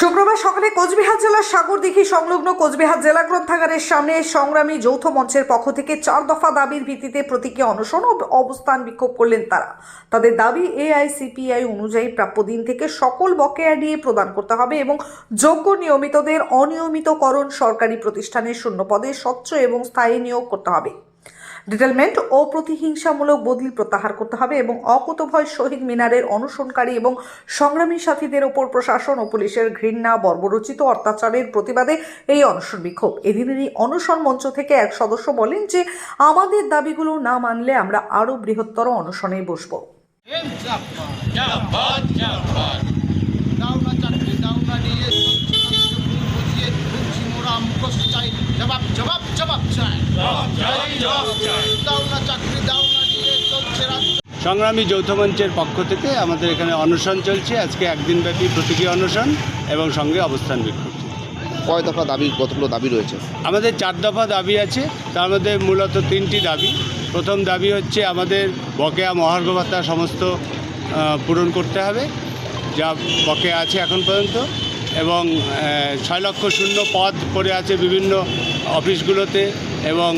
শুক্রবার সকালে কোচবিহার জেলার সাগরদিঘি সংলগ্ন কোচবিহার জেলা গ্রন্থাগারের সামনে সংগ্রামী যৌথ মঞ্চের পক্ষ থেকে চার দফা দাবির ভিত্তিতে প্রতীকী অনশন ও অবস্থান বিক্ষোভ করলেন তারা। তাদের দাবি, এআইসিপিআই অনুযায়ী প্রাপ্য দিন থেকে সকল বকেয়া দিয়ে প্রদান করতে হবে এবং যোগ্য নিয়মিতদের অনিয়মিতকরণ সরকারি প্রতিষ্ঠানের শূন্য পদে স্বচ্ছ এবং স্থায়ী নিয়োগ করতে হবে। ডিটেলমেন্ট ও প্রতিহিংসামূলক বদলি প্রত্যাহার করতে হবে এবং অকুতভয় শহীদ মিনারের অনুসরণকারী এবং সংগ্রামী সাথীদের ওপর প্রশাসন ও পুলিশের ঘৃণা, বর্বরচিত অত্যাচারের প্রতিবাদে এই অনশন বিক্ষোভ। এদিনের এই অনশন মঞ্চ থেকে এক সদস্য বলেন যে, আমাদের দাবিগুলো না মানলে আমরা আরও বৃহত্তর অনশনে বসবো। সংগ্রামী যৌথ মঞ্চের পক্ষ থেকে আমাদের এখানে অনশন চলছে। আজকে একদিনব্যাপী প্রতীকী অনশন এবং সঙ্গে অবস্থান বিক্ষোভ কয় দফা দাবি কতগুলো দাবি রয়েছে? আমাদের চার দফা দাবি আছে। তার মধ্যে মূলত তিনটি দাবি। প্রথম দাবি হচ্ছে আমাদের বকেয়া মহার্ঘ ভাতা সমস্ত পূরণ করতে হবে। যা বকেয়া আছে এখন পর্যন্ত। এবং ছয় লক্ষ শূন্য পদ পড়ে আছে বিভিন্ন অফিসগুলোতে এবং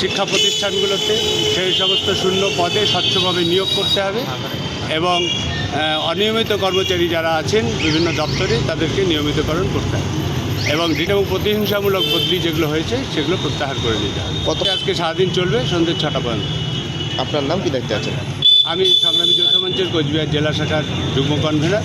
শিক্ষা প্রতিষ্ঠানগুলোতে। সেই সমস্ত শূন্য পদে স্বচ্ছভাবে নিয়োগ করতে হবে এবং অনিয়মিত কর্মচারী যারা আছেন বিভিন্ন দপ্তরে তাদেরকে নিয়মিতকরণ করতে হবে এবং দৃঢ় প্রতিহিংসামূলক বদলি যেগুলো হয়েছে সেগুলো প্রত্যাহার করে নিতে হবে। কত আজকে সারাদিন চলবে সন্ধ্যে ছটা পর্যন্ত। আপনার নাম কি দায়িত্বে আছে আমি সংগ্রামী যৌথ মঞ্চের কোচবিহার জেলা শাখার যুগ্ম কনভেনার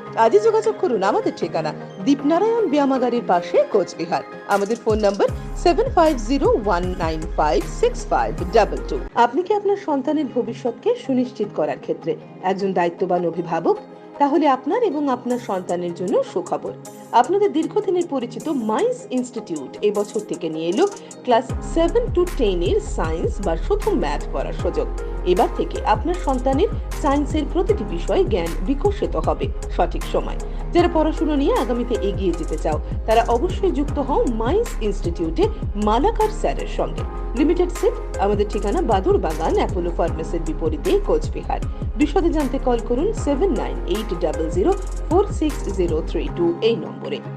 আজই যোগাযোগ করুন আমাদের ঠিকানা দীপনারায়ণ ব্যায়ামাগারের পাশে কোচবিহার। আমাদের ফোন নাম্বার সেভেন আপনি কি আপনার সন্তানের ভবিষ্যৎকে সুনিশ্চিত করার ক্ষেত্রে একজন দায়িত্ববান অভিভাবক? তাহলে আপনার এবং আপনার সন্তানের জন্য সুখবর। আপনাদের দীর্ঘদিনের পরিচিত মাইন্স ইনস্টিটিউট এবছর থেকে নিয়ে এলো ক্লাস সেভেন টু টেন এর সায়েন্স বা শুধু ম্যাথ পড়ার সুযোগ। এবার থেকে আপনার সন্তানের সায়েন্সের প্রতিটি বিষয়ে জ্ঞান বিকশিত হবে সঠিক সময়। যারা পড়াশোনা নিয়ে আগামীতে এগিয়ে যেতে চাও, তারা অবশ্যই যুক্ত হও মাইন্স ইনস্টিটিউটে মালাকার স্যারের সঙ্গে। লিমিটেড সিট, আমাদের ঠিকানা বাদুর বাগান, অ্যাপোলো ফার্মেসির বিপরীতে কোচবিহার। বিশদে জানতে কল করুন seven nine eight double zero four six zero three two এই নম্বরে।